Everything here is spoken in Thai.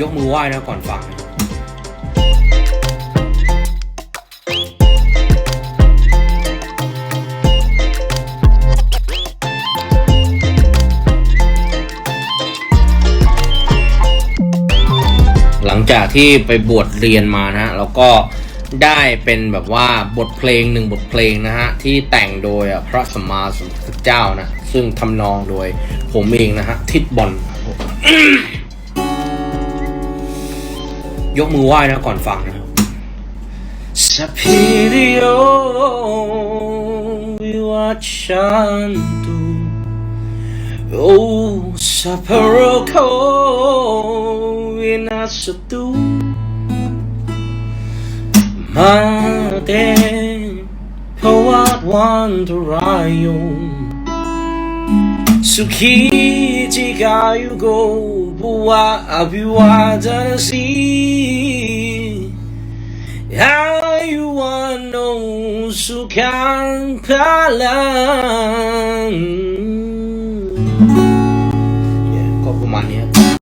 ยกมือไหว้นะก่อนฟังหลังจากที่ไปบวชเรียนมานะฮะแล้วก็ได้เป็นแบบว่าบทเพลงหนึ่งบทเพลงนะฮะ ที่แต่งโดยพระสัมมาสัมพุทธเจ้านะ ซึ่งทำนองโดยผมเองนะฮะ ทิดบอล ยกมือไหว้นะก่อนฟังนะ Sapirio vivacantu Oh saparoko vinasatu Mate pawat wanderayo Suki jikayu go buwa abiwadanasi Ayuano sukan palang Yeah ก็ประมาณนี้ครับ